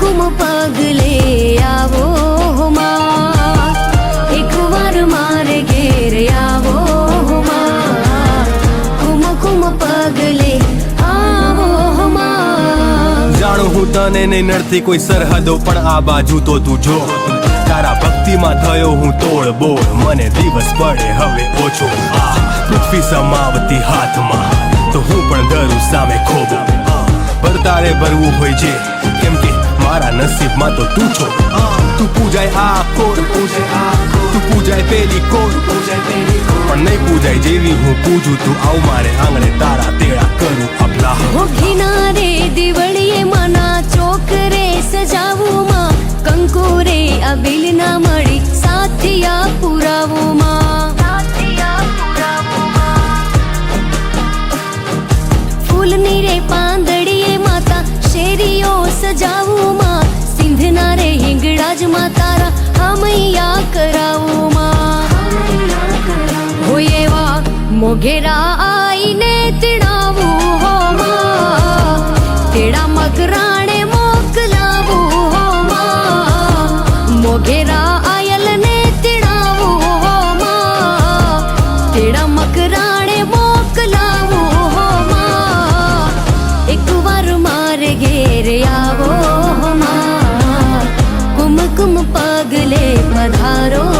કુમકુમ પગલે આવો એકવાર મારે ઘેર આવો હો માં કુમકુમ પગલે જાણું હું તને નહીં નડતી કોઈ સરહદો પણ આ બાજુ તો તું જો. તારા ભક્તિમાં થયો હું તોડ બોળ. મને દિવસ પડે હવે ઓછો. પૃથ્વી સમાવતી હાથમાં. તો હું પણ ધરું સામે ખોબો. ભરતારે ભરવું હોય છે કેમ મારા નસીબમાં તો તું છો. તું પૂજાય આ કોર. તું પૂજાય પેલી કોર પણ નહીં પૂજાય જેવી હું પૂજું, તું આવ મારે આંગણે તારા તેડા કરું અબલા હો કિનારે દિવળીએ મના ચોકરે સજાવું માં કંકુરે અબિલ ના મળી સાથિયા પુરાવું માં રે હિંગળા જ માં તારા હમૈયા કરાવું માં. હોય એવા મોઘેરા આઈને તેડાવું હો માં. તેડા મકરાણે મોકલાવું હો માં. મોઘેરા આયલને તેડાવું હો માં. તેડા મકરાણે હો ઘેર પગલે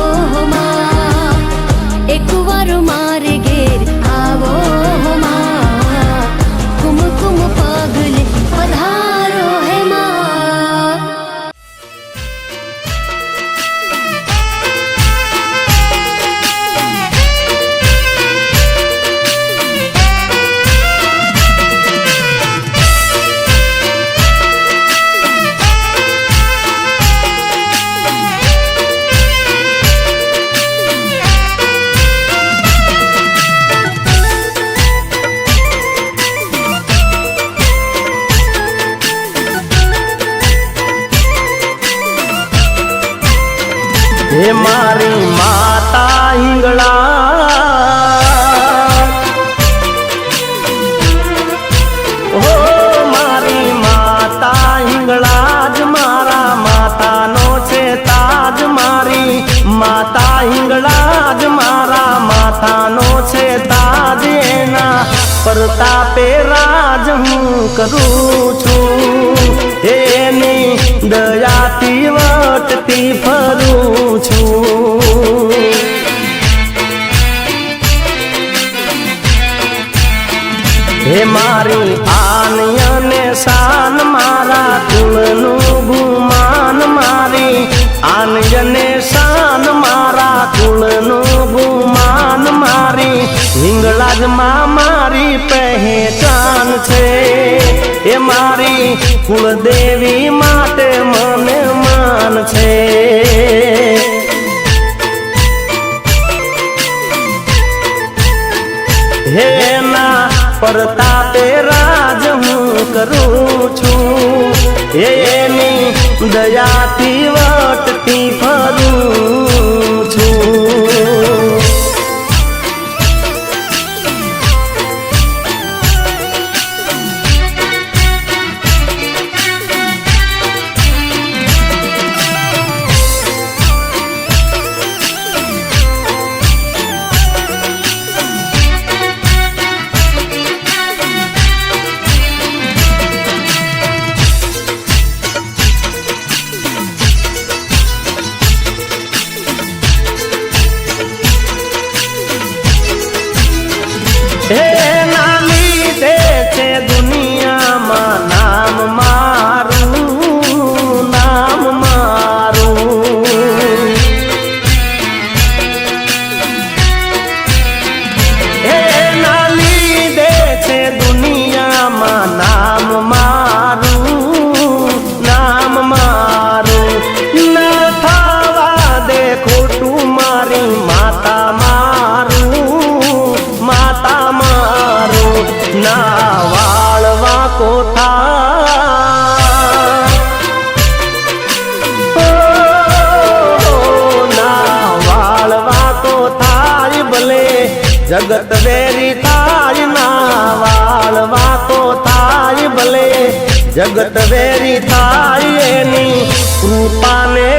પ્રતાપે રાજ હું કરું છું. એની દયાતી વટતી ફરું છું. હે મારી આન અને શાન મારા કુળનું ગુમાન મારી. આન અને શાન મારા કુળનું ગુમાન મારી. હિંગળાજ મારી પહેચાન છે એ મારી કુળદેવી માટે મને માન છે. હેના પરતાપે રાજ હું કરું છું. એની દયાથી વટતી ફરું Hey! જગત વેરી થાય એની, કૃપાને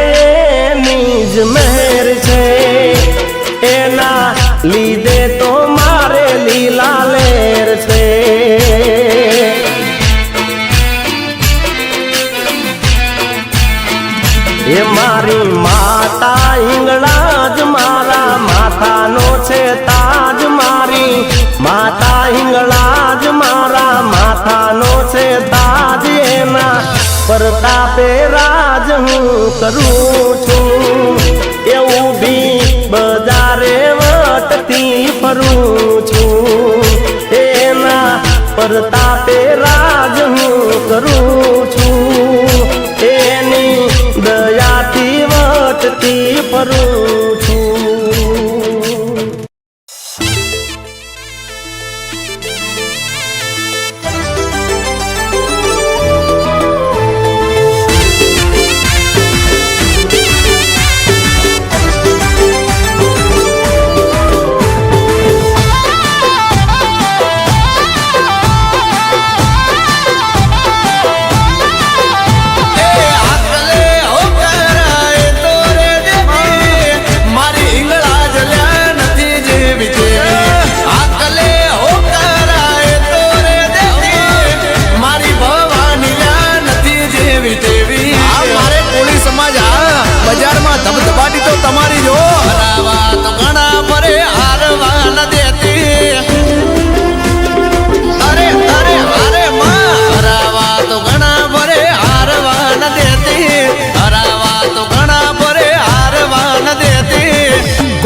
એની જ મહેર છે. એના લીધે તો મારે લીલા લેર છે. એ મારી માતા હિંગળાજ મારા માથાનો છે પ્રતાપે રાજ હું કરું છું. એવું બી બજારે વટતી ફરું છું. એના પ્રતાપે રાજ